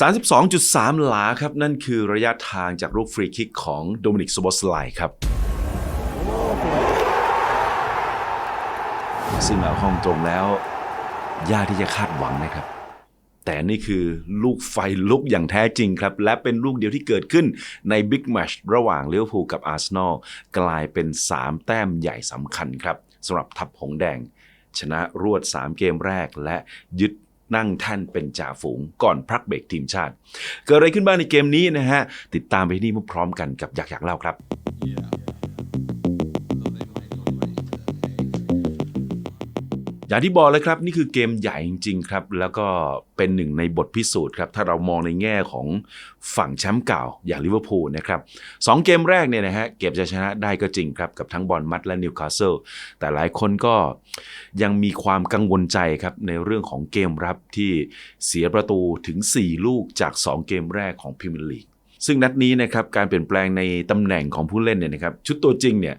32.3 หลาครับ นั่นคือระยะทางจากลูกฟรีคิกของโดมินิกสโบสไลครับ ซึ่งเอาห้องตรงแล้วยากที่จะคาดหวังนะครับ แต่นี่คือลูกไฟลุกอย่างแท้จริงครับ และเป็นลูกเดียวที่เกิดขึ้นในบิ๊กแมชระหว่างเลิเวอร์พูกับอาร์เซนอลกลายเป็น 3 แต้มใหญ่สำคัญครับสำหรับทัพหงแดง ชนะรวด 3 เกมแรกและยึด นั่งแท่นเป็นจ่าฝูงก่อนพักเบรกทีมชาติ เกิดอะไรขึ้นบ้างในเกมนี้นะฮะ ติดตามไปที่นี่พร้อมกันกับอยากอยากเล่าครับ อย่างที่บอกเลยครับนี่คือเกมใหญ่จริงๆครับแล้วก็เป็นหนึ่งในบทพิสูจน์ครับถ้าเรามองในแง่ของฝั่งแชมป์เก่าอย่างลิเวอร์พูลนะครับสองเกมแรกเนี่ยนะฮะเก็บจะชนะได้ก็จริงครับกับทั้งบอลมัดและนิวคาสเซิลแต่หลายคนก็ยังมีความกังวลใจครับในเรื่องของเกมรับที่เสียประตูถึง 4 ลูกจาก 2 เกมแรกของพรีเมียร์ลีกซึ่งนัดนี้นะครับการเปลี่ยนแปลงในตำแหน่งของผู้เล่นเนี่ยนะครับชุดตัวจริงเนี่ย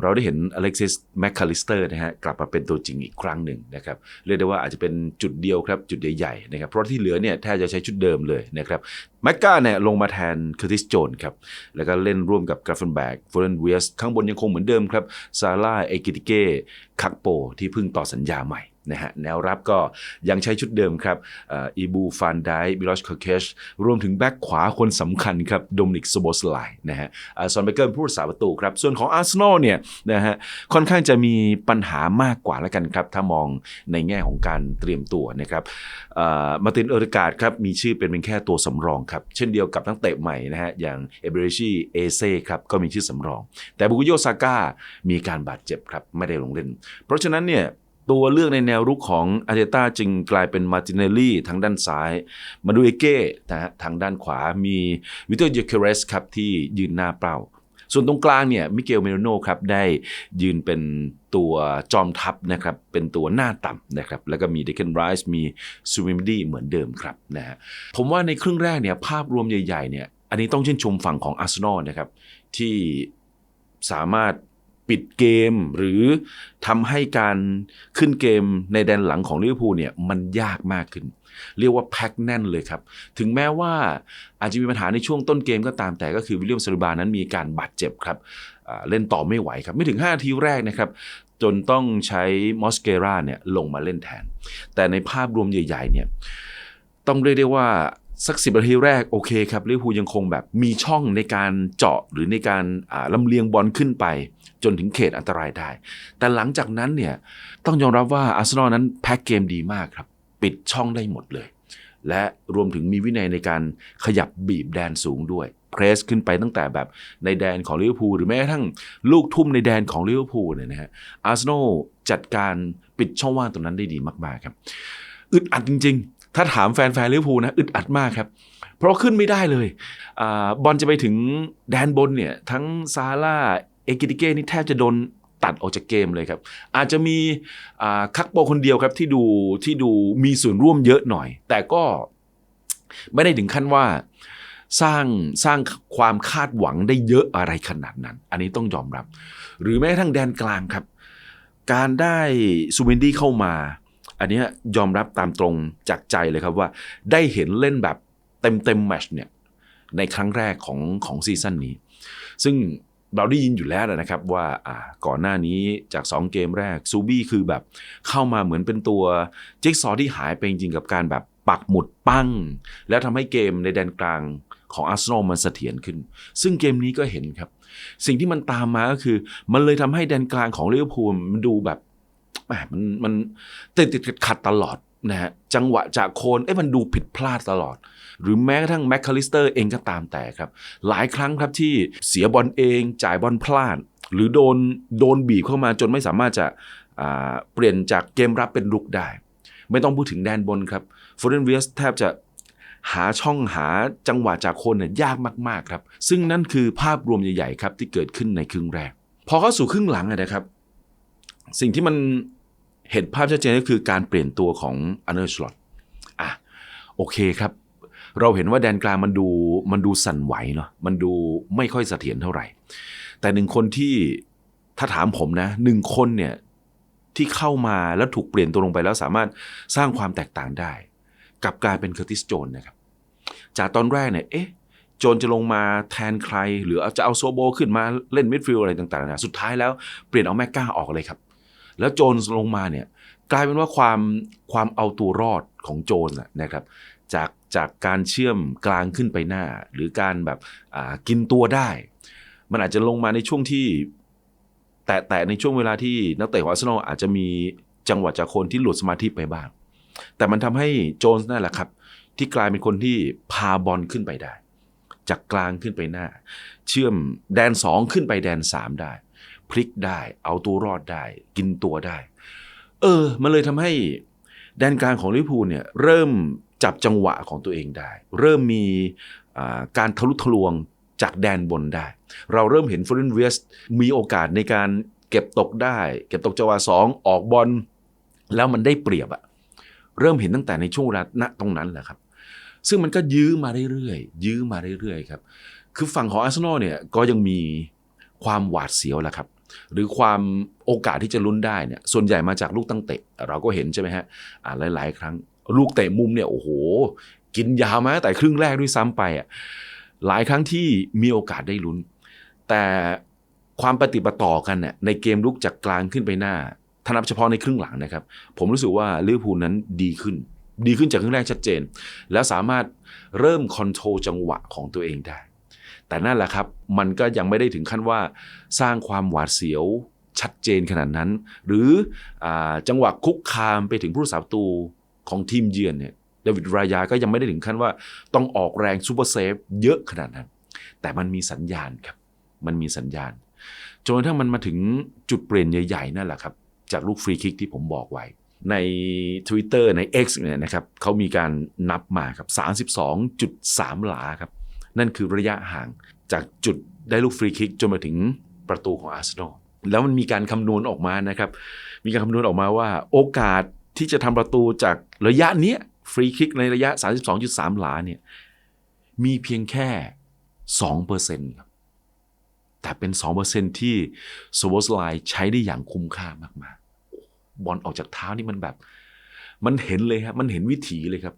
เราได้เห็นอเล็กซิสแมคคาลิสเตอร์นะฮะกลับมาเป็นตัวจริงอีกครั้งหนึ่งนะครับเรียกได้ว่าอาจจะเป็นจุดเดียวครับจุดใหญ่ๆนะครับเพราะที่เหลือเนี่ยแทบจะใช้ชุดเดิมเลยนะครับแมคกาเนี่ยลงมาแทนเคอร์ติสโจนครับแล้วก็เล่นร่วมกับกราฟเฟนแบกฟอร์เรนเวียสข้างบนยังคงเหมือนเดิมครับซาร่าเอกิติเก้คักโปที่เพิ่งต่อสัญญาใหม่ นะฮะแนวรับก็ยังใช้ชุดเดิมครับอีบูฟานไดบิลอชคาเคชรวมถึงแบ็กขวาคนสำคัญครับโดมินิกสโบสไลนะฮะอ่าซอนเบเกอร์ผู้รักษาประตูครับ ส่วนของอาร์เซนอลเนี่ยนะฮะค่อนข้างจะมีปัญหามากกว่าแล้วกันครับ ถ้ามองในแง่ของการเตรียมตัวนะครับมาตินเออร์กาดครับมีชื่อเป็นเพียงแค่ตัวสำรองครับเช่นเดียวกับนักเตะใหม่นะฮะอย่างเอเบรชีเอเซ่ครับก็มีชื่อสำรอง แต่บุกุโยซาก้ามีการบาดเจ็บครับไม่ได้ลงเล่น เพราะฉะนั้นเนี่ย ตัวเลือกในแนวรุกของอาร์เตต้าจึงกลายเป็นมาร์ตินเนลลี่ทางด้านซ้าย มาดูเอเก้นะฮะทางด้านขวามีวิเตอร์เยเคเรสครับที่ยืนหน้าเป้า ส่วนตรงกลางเนี่ยมิเกลเมโรโนครับได้ยืนเป็นตัวจอมทัพนะครับเป็นตัวหน้าต่ำนะครับแล้วก็มีเดคเคนไรส์มีซูวิมดี้เหมือนเดิมครับนะฮะผมว่าในครึ่งแรกเนี่ยภาพรวมใหญ่ๆเนี่ยอันนี้ต้องชื่นชมฝั่งของอาร์เซนอลนะครับที่สามารถ ปิดเกมหรือทำให้การขึ้นเกมในแดนหลังของลิเวอร์พูลเนี่ยมันยากมากขึ้น เรียกว่าแพ็คแน่นเลยครับ ถึงแม้ว่าอาจจะมีปัญหาในช่วงต้นเกมก็ตามแต่ก็คือวิลเลียมซาลิบานั้นมีการบาดเจ็บครับเล่นต่อไม่ไหวครับ ไม่ถึง5นาทีแรกนะครับ จนต้องใช้มอสเกราเนี่ยลงมาเล่นแทน แต่ในภาพรวมใหญ่ๆเนี่ยต้องเรียกได้ว่า สักสิบนาทีแรกโอเคครับลิเวอร์พูลยังคงแบบมีช่องในการเจาะหรือในการอ่าลำเลียงบอลขึ้นไป จนถึงเขตอันตรายได้ แต่หลังจากนั้นเนี่ยต้องยอมรับว่าอาร์เซนอลนั้นแพ็กเกมดีมากครับ ปิดช่องได้หมดเลย และรวมถึงมีวินัยในการขยับบีบแดนสูงด้วยเพรสขึ้นไปตั้งแต่แบบในแดนของลิเวอร์พูลหรือแม้กระทั่งลูกทุ่มในแดนของลิเวอร์พูลเนี่ยนะฮะอาร์เซนอลจัดการปิดช่องว่างตรงนั้นได้ดีมากๆครับอึดอัดจริง ถ้าถามแฟนๆลิเวอร์พูลนะอึดอัดมากครับ เพราะขึ้นไม่ได้เลยอบอลจะไปถึงแดนบนเนี่ย ทั้งซาร่าเอกิติเก้นี่แทบจะโดนตัดออกจากเกมเลยครับ อาจจะมีคักโปคนเดียวครับที่ดูที่ดูมีส่วนร่วมเยอะหน่อย แต่ก็ไม่ได้ถึงขั้นว่าสร้างสร้างความคาดหวังได้เยอะอะไรขนาดนั้น อันนี้ต้องยอมรับ หรือแม้กระทั่งแดนกลางครับ การได้ซูเวนดี้เข้ามา อันนี้ยอมรับตามตรงจากใจเลยครับว่า ได้เห็นเล่นแบบเต็มเต็มแมชเนี่ยในครั้งแรกของของซีซั่นนี้ ซึ่งเราได้ยินอยู่แล้วนะครับว่าก่อนหน้านี้จาก 2 เกมแรกซูบี้คือแบบเข้ามาเหมือนเป็นตัวจิ๊กซอว์ที่หายไปจริงๆกับการแบบปักหมุดปั้ง แล้วทำให้เกมในแดนกลางของอาร์เซนอลมันเสถียรขึ้น ซึ่งเกมนี้ก็เห็นครับ สิ่งที่มันตามมาก็คือ มันเลยทำให้แดนกลางของลิเวอร์พูลมันดูแบบ แหมมันมันติดติดขัดขัดตลอดนะฮะจังหวะจากโคนเอ้ยมันดูผิดพลาดตลอด หรือแม้กระทั่งแมคคาลิสเตอร์เองก็ตามแต่ครับ หลายครั้งครับที่เสียบอลเองจ่ายบอลพลาด หรือโดนโดนบีบเข้ามาจนไม่สามารถจะเปลี่ยนจากเกมรับเป็นรุกได้ ไม่ต้องพูดถึงแดนบนครับฟอร์เรนเวียสแทบจะหาช่องหาจังหวะจากคนเนี่ยยากมาก ๆ ครับ ซึ่งนั่นคือภาพรวมใหญ่ ๆ ครับ ที่เกิดขึ้นในครึ่งแรก พอเข้าสู่ครึ่งหลังนะครับ สิ่งที่มัน เห็นภาพชัดเจนก็คือการเปลี่ยนตัวของอันเดอร์สลอตอะโอเคครับ เราเห็นว่าแดนกลางมันดูมันดูสั่นไหวเนาะมันดูไม่ค่อยเสถียรเท่าไหร่ แต่หนึ่งคนที่ถ้าถามผมนะหนึ่งคนเนี่ยที่เข้ามาแล้วถูกเปลี่ยนตัวลงไปแล้วสามารถสร้างความแตกต่างได้ กับกลายเป็นเคอร์ติสโจนนะครับ จากตอนแรกเนี่ยเอ๊ะโจนจะลงมาแทนใคร หรือจะเอาโซโบขึ้นมาเล่นมิดฟิลด์อะไรต่างๆนะสุดท้ายแล้วเปลี่ยนเอาแม็กก้าออกเลยครับ แล้วโจนลงมาเนี่ยกลายเป็นว่าความความเอาตัวรอดของโจนนะนะครับจากจากการเชื่อมกลางขึ้นไปหน้า หรือการแบบกินตัวได้ มันอาจจะลงมาในช่วงที่ แต่แต่ในช่วงเวลาที่นักเตะของอาร์เซนอลอาจจะมีจังหวะจากคนที่หลุดสมาธิไปบ้าง แต่มันทำให้โจนส์นั่นแหละครับ ที่กลายเป็นคนที่พาบอลขึ้นไปได้ จากกลางขึ้นไปหน้า เชื่อมแดนสองขึ้นไปแดนสามได้ พลิกได้ เอาตัวรอดได้ กินตัวได้ เออ มันเลยทำให้แดนกลางของลิเวอร์พูลเนี่ยเริ่มจับจังหวะของตัวเองได้ เริ่มมีการทะลุทะลวงจากแดนบนได้ เราเริ่มเห็นฟลอเรนเวสมีโอกาสในการเก็บตกได้ เก็บตกจังหวะสองออกบอลแล้วมันได้เปรียบอะเริ่มเห็นตั้งแต่ในช่วงเวลาณตรงนั้นแหละครับ ซึ่งมันก็ยื้อมาเรื่อยๆยื้อมาเรื่อยๆครับ คือฝั่งของอาร์เซนอลเนี่ยก็ยังมี ความหวาดเสียวแหละครับ หรือความโอกาสที่จะลุ้นได้เนี่ยส่วนใหญ่มาจากลูกตั้งเตะ เราก็เห็นใช่ไหมฮะอ่าหลาย ๆ ครั้งลูกเตะมุมเนี่ยโอ้โห กินยาวมาแต่ครึ่งแรกด้วยซ้ำไปอะหลายครั้งที่มีโอกาสได้ลุ้น แต่ความปฏิบัติต่อกันเนี่ยในเกมลุกจากกลางขึ้นไปหน้าถ้านับเฉพาะในครึ่งหลังนะครับ ผมรู้สึกว่าลิเวอร์พูลนั้นดีขึ้น ดีขึ้นจากครึ่งแรกชัดเจน แล้วสามารถเริ่มคอนโทรลจังหวะของตัวเองได้ แต่นั่นแหละครับมันก็ยังไม่ได้ถึงขั้นว่าสร้างความหวาดเสียวชัดเจนขนาดนั้น หรืออจังหวะคุกคามไปถึงผู้รักษาประตูของทีมเยือนเนี่ยเดวิดรายาก็ยังไม่ได้ถึงขั้นว่าต้องออกแรงซูเปอร์เซฟเยอะขนาดนั้น แต่มันมีสัญญาณครับ มันมีสัญญาณจนกระทั่งมันมาถึงจุดเปลี่ยนใหญ่ๆนั่นแหละครับ จากลูกฟรีคิกที่ผมบอกไว้ ใน Twitter ใน X เนี่ยนะครับเขามีการนับมาครับ 32.3 หลาครับ นั่นคือระยะห่างจากจุดได้ลูกฟรีคิกจนมาถึงประตูของอาร์เซนอลแล้วมันมีการคำนวณออกมานะครับ มีการคำนวณออกมาว่า โอกาสที่จะทำประตูจากระยะเนี้ยฟรีคิกในระยะ 32.3 หลาเนี่ยมีเพียงแค่2%ครับแต่เป็น 2%ที่โซโบสไลใช้ได้อย่างคุ้มค่ามากๆบอลออกจากเท้านี่มันแบบ มันเห็นเลยครับมันเห็นวิถีเลยครับ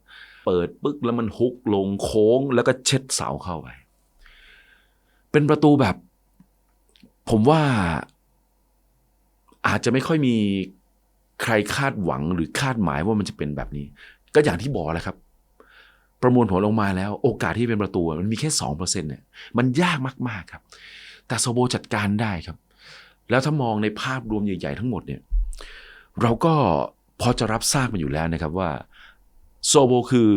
เปิดปึ๊กแล้วมันฮุกลงโค้ง แล้วก็เช็ดเสาเข้าไป เป็นประตูแบบ ผมว่าอาจจะไม่ค่อยมีใครคาดหวังหรือคาดหมายว่ามันจะเป็นแบบนี้ ก็อย่างที่บอกแหละครับ ประมวลผลลงมาแล้ว โอกาสที่เป็นประตูมันมีแค่สองเปอร์เซ็นเนี่ยมันยากมาก ๆครับ แต่โซโบจัดการได้ครับ แล้วถ้ามองในภาพรวมใหญ่ ๆ ทั้งหมดเนี่ย เราก็ พอจะรับทราบมาอยู่แล้วนะครับว่าโซโบคือ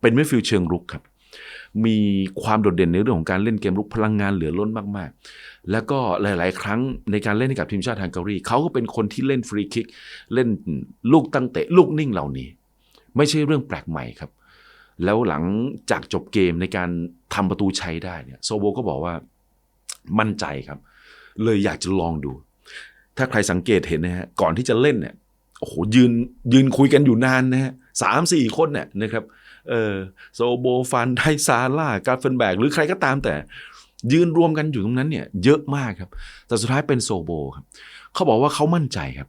เป็นมิดฟิลด์เชิงรุกครับ มีความโดดเด่นในเรื่องของการเล่นเกมรุกพลังงานเหลือล้นมาก ๆ แล้วก็หลาย ๆ ครั้งในการเล่นให้กับทีมชาติฮังการีเขาก็เป็นคนที่เล่นฟรีคิก เล่นลูกตั้งเตะลูกนิ่งเหล่านี้ ไม่ใช่เรื่องแปลกใหม่ครับ แล้วหลังจากจบเกมในการทำประตูชัยได้เนี่ยโซโบก็บอกว่ามั่นใจครับ เลยอยากจะลองดู ถ้าใครสังเกตเห็นนะฮะก่อนที่จะเล่นเนี่ย โอ้โหยืนยืนคุยกันอยู่นานนะฮะสามสี่คนเนี่ยนะครับเออโซโบฟันไทซาร่ากาเฟนแบกหรือใครก็ตามแต่ ยืนรวมกันอยู่ตรงนั้นเนี่ย เยอะมากครับ แต่สุดท้ายเป็นโซโบครับเขาบอกว่าเขามั่นใจครับ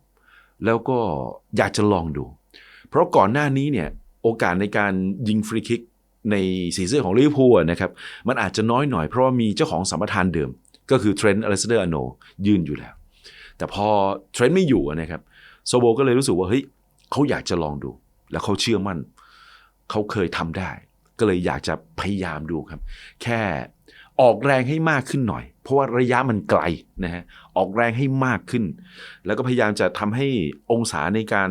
แล้วก็อยากจะลองดู เพราะก่อนหน้านี้เนี่ย โอกาสในการยิงฟรีคิกในสีเสื้อของลิเวอร์พูลนะครับมันอาจจะน้อยหน่อยเพราะว่ามีเจ้าของสัมปทานเดิม ก็คือเทรนต์อเลสเดอร์อโนยืนอยู่แล้ว แต่พอเทรนต์ไม่อยู่นะครับ โซโบก็เลยรู้สึกว่าเฮ้ยเขาอยากจะลองดู แล้วเขาเชื่อมั่นเขาเคยทำได้ ก็เลยอยากจะพยายามดูครับ แค่ออกแรงให้มากขึ้นหน่อย เพราะว่าระยะมันไกลนะฮะออกแรงให้มากขึ้น แล้วก็พยายามจะทำให้องศาในการ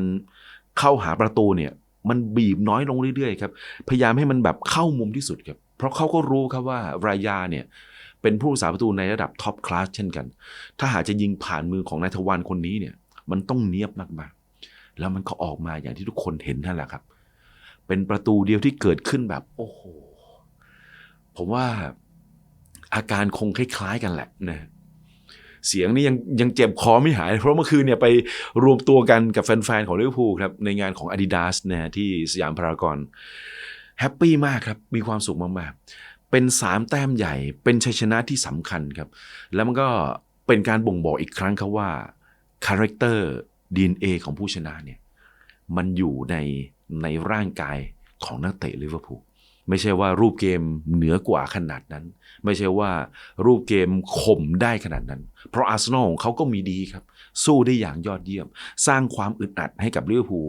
เข้าหาประตูเนี่ยมันบีบน้อยลงเรื่อยๆครับพยายามให้มันแบบเข้ามุมที่สุดครับเพราะเขาก็รู้ครับว่ารายาเนี่ยเป็นผู้รักษาประตูในระดับท็อปคลาสเช่นกัน ถ้าหากจะยิงผ่านมือของนายทวารคนนี้เนี่ย มันต้องเนียบมากๆ แล้วมันก็ออกมาอย่างที่ทุกคนเห็นนั่นแหละครับ เป็นประตูเดียวที่เกิดขึ้นแบบ โอ้โห ผมว่าอาการคงคล้าย ๆ กันแหละนะเสียงนี่ยังยังเจ็บคอไม่หาย เพราะเมื่อคืนเนี่ยไปรวมตัวกันกับแฟน ๆ ของลิเวอร์พูลครับ ในงานของ Adidas นะที่สยามพารากอนแฮปปี้มากครับ มีความสุขมากๆ เป็นสามแต้มใหญ่ เป็นชัยชนะที่สำคัญครับ แล้วมันก็เป็นการบ่งบอกอีกครั้งครับว่า คาแรคเตอร์ DNA ของผู้ชนะเนี่ยมันอยู่ในในร่างกายของนักเตะลิเวอร์พูลไม่ใช่ว่ารูปเกมเหนือกว่าขนาดนั้น ไม่ใช่ว่ารูปเกมข่มได้ขนาดนั้น เพราะอาร์เซนอลของเขาก็มีดีครับ สู้ได้อย่างยอดเยี่ยม สร้างความอึดอัดให้กับลิเวอร์พูล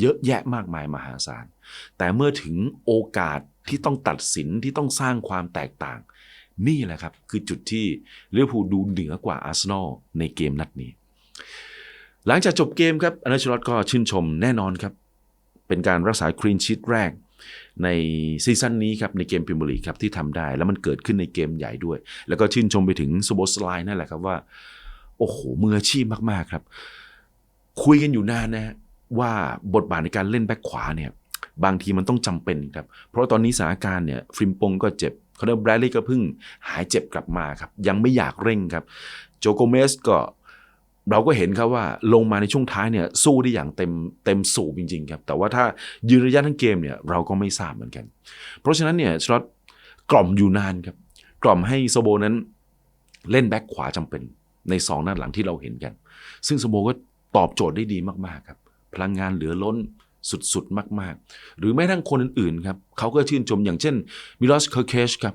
เยอะแยะมากมายมหาศาล แต่เมื่อถึงโอกาสที่ต้องตัดสินที่ต้องสร้างความแตกต่าง นี่แหละครับ คือจุดที่ลิเวอร์พูลดูเหนือกว่าอาร์เซนอลในเกมนัดนี้ หลังจากจบเกมครับอนาชลอตก็ชื่นชมแน่นอนครับ เป็นการรักษาครีนชีตแรกในซีซั่นนี้ครับในเกมพรีเมียร์ลีครับที่ทำได้ แล้วมันเกิดขึ้นในเกมใหญ่ด้วย แล้วก็ชื่นชมไปถึงซูโบสไลน์นั่นแหละครับว่า โอ้โหมืออาชีพมากๆครับ คุยกันอยู่นานนะว่าบทบาทในการเล่นแบ็คขวาเนี่ยบางทีมันต้องจำเป็นครับ เพราะตอนนี้สถานการณ์เนี่ยฟริมปงก็เจ็บคอนเนอร์แบรลีย์ก็เพิ่งหายเจ็บกลับมาครับ ยังไม่อยากเร่งครับ โจโกเมสก็ เราก็เห็นครับว่าลงมาในช่วงท้ายเนี่ยสู้ได้อย่างเต็มเต็มสูบจริงๆครับแต่ว่าถ้ายืนระยะทั้งเกมเนี่ยเราก็ไม่ทราบเหมือนกัน เพราะฉะนั้นเนี่ยสล็อตกล่อมอยู่นานครับกล่อมให้โซโบนั้นเล่นแบ็คขวาจำเป็นในสองนัดหลังที่เราเห็นกัน ซึ่งโซโบก็ตอบโจทย์ได้ดีมากๆครับ พลังงานเหลือล้นสุดๆ มากๆ หรือแม้ทั้งคนอื่นๆครับเขาก็ชื่นชมอย่างเช่นมิลอสเคอร์เคชครับ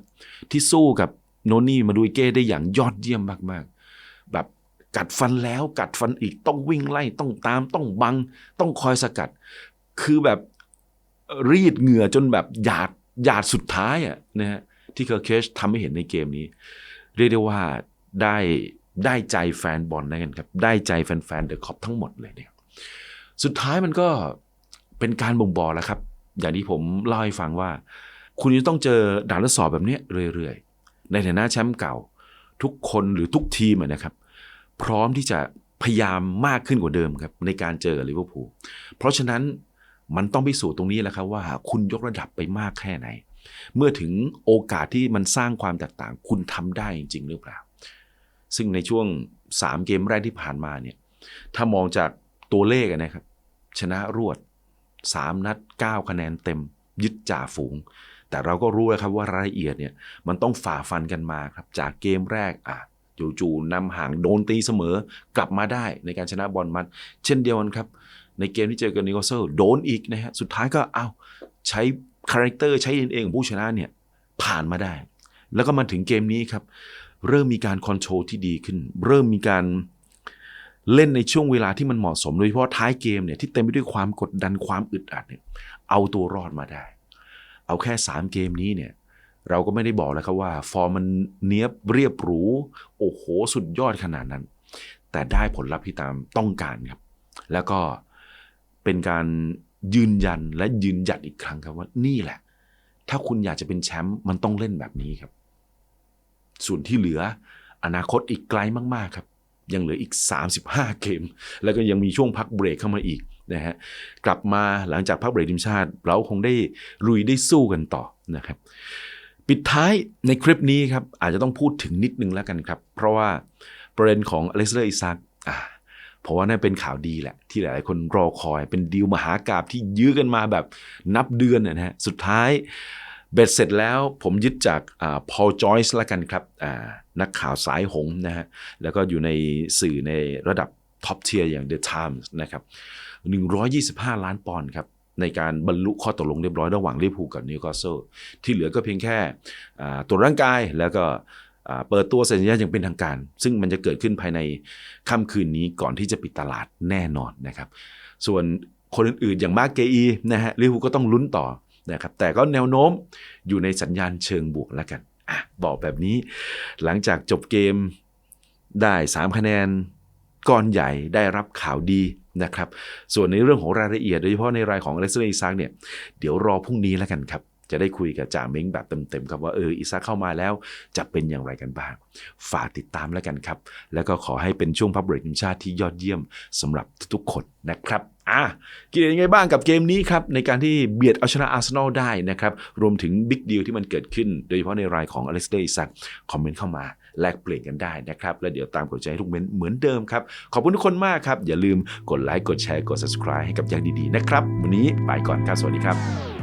ที่สู้กับโนนี่มาดูเก้ได้อย่างยอดเยี่ยมมากๆ แบบ กัดฟันแล้วกัดฟันอีกต้องวิ่งไล่ต้องตามต้องบัง ต้องคอยสกัด คือแบบรีดเหงื่อจนแบบหยาดหยาดสุดท้ายอะนะฮะที่เคอร์เคชทำให้เห็นในเกมนี้ เรียกได้ว่าได้ได้ใจแฟนบอลนะกันครับ ได้ใจแฟนๆเดอะคอปทั้งหมดเลยเนี่ยสุดท้ายมันก็เป็นการบ่งบอกแล้วครับ อย่างที่ผมเล่าให้ฟังว่า คุณจะต้องเจอด่านทดสอบแบบนี้เรื่อยๆ ในฐานะแชมป์เก่า ทุกคนหรือทุกทีมนะครับ พร้อมที่จะพยายามมากขึ้นกว่าเดิมครับในการเจอลิเวอร์พูลเพราะฉะนั้นมันต้องพิสูจน์ตรงนี้แหละครับว่าคุณยกระดับไปมากแค่ไหน เมื่อถึงโอกาสที่มันสร้างความแตกต่าง คุณทำได้จริงหรือเปล่า ซึ่งในช่วง 3 เกมแรกที่ผ่านมาเนี่ยถ้ามองจากตัวเลขนะครับ ชนะรวด 3 นัด 9 คะแนนเต็ม ยึดจ่าฝูง แต่เราก็รู้แล้วครับว่ารายละเอียดเนี่ยมันต้องฝ่าฟันกันมาครับจากเกมแรกอะ จู่ๆนำห่างโดนตีเสมอกลับมาได้ในการชนะบอลมัน เช่นเดียวกันครับ ในเกมที่เจอกับนิโคลเซลโดนอีกนะฮะสุดท้ายก็เอาใช้คาแรคเตอร์ใช้เองของผู้ชนะเนี่ยผ่านมาได้ แล้วก็มาถึงเกมนี้ครับ เริ่มมีการคอนโทรลที่ดีขึ้น เริ่มมีการเล่นในช่วงเวลาที่มันเหมาะสมโดยเฉพาะท้ายเกมเนี่ยที่เต็มไปด้วยความกดดันความอึดอัดเนี่ยเอาตัวรอดมาได้ เอาแค่ 3 เกมนี้เนี่ย เราก็ไม่ได้บอกแล้วครับว่า ฟอร์มมันเนี้ยบเรียบหรู โอ้โห สุดยอดขนาดนั้น แต่ได้ผลลัพธ์ที่ตามต้องการครับ แล้วก็เป็นการยืนยันและยืนหยัดอีกครั้งครับว่านี่แหละ ถ้าคุณอยากจะเป็นแชมป์มันต้องเล่นแบบนี้ครับ ส่วนที่เหลืออนาคตอีกไกลมากๆครับ ยังเหลืออีก 35 เกม แล้วก็ยังมีช่วงพักเบรกเข้ามาอีกนะฮะกลับมาหลังจากพักเบรกทีมชาติ เราคงได้ลุยได้สู้กันต่อนะครับ ปิดท้ายในคลิปนี้ครับ อาจจะต้องพูดถึงนิดนึงแล้วกันครับ เพราะว่าประเด็นของอเล็กซานเดอร์อิซักอ่าเพราะว่านั่นเป็นข่าวดีแหละ ที่หลายๆคนรอคอย เป็นดีลมหากราบที่ยื้อกันมาแบบนับเดือนนะฮะสุดท้ายเบ็ดเสร็จแล้วผมยึดจากพอลจอยส์ละกันครับนักข่าวสายหงนะฮะแล้วก็อยู่ในสื่อในระดับท็อปเทียร์อย่าง The Times นะครับ 125 ล้านปอนด์ครับ ในการบรรลุข้อตกลงเรียบร้อยระหว่างลิเวอร์พูลกับนิวคาสเซิลที่เหลือก็เพียงแค่ตรวจร่างกายแล้วก็เปิดตัวสัญญาอย่างเป็นทางการ ซึ่งมันจะเกิดขึ้นภายในค่ำคืนนี้ก่อนที่จะปิดตลาดแน่นอนนะครับ ส่วนคนอื่นๆ อย่างมาร์เกอีนะฮะลิเวอร์พูลก็ต้องลุ้นต่อนะครับแต่ก็แนวโน้มอยู่ในสัญญาณเชิงบวกแล้วกันอบอกแบบนี้ หลังจากจบเกมได้ 3 คะแนนก้อนใหญ่ได้รับข่าวดี นะครับ ส่วนในเรื่องของรายละเอียดโดยเฉพาะในรายของอเล็กซ์อิซักเนี่ยเดี๋ยวรอพรุ่งนี้แล้วกันครับจะได้คุยกับจ่าเม้งแบบเต็มๆครับว่าเอออิซักเข้ามาแล้วจะเป็นอย่างไรกันบ้าง ฝากติดตามแล้วกันครับ แล้วก็ขอให้เป็นช่วงพับเบรกทีมชาติที่ยอดเยี่ยมสำหรับทุกๆคนนะครับอะคิดยังไงบ้างกับเกมนี้ครับ ในการที่เบียดเอาชนะอาร์เซนอลได้นะครับ รวมถึงบิ๊กดีลที่มันเกิดขึ้น โดยเฉพาะในรายของอเล็กซ์เดย์ซักคอมเมนต์เข้ามา แลกเปลี่ยนกันได้นะครับ แล้วเดี๋ยวตามกดใจทุกเมนเหมือนเดิมครับ ขอบคุณทุกคนมากครับ อย่าลืมกดไลค์กดแชร์กด subscribe ให้กับอย่างดีๆนะครับ วันนี้ไปก่อนครับ สวัสดีครับ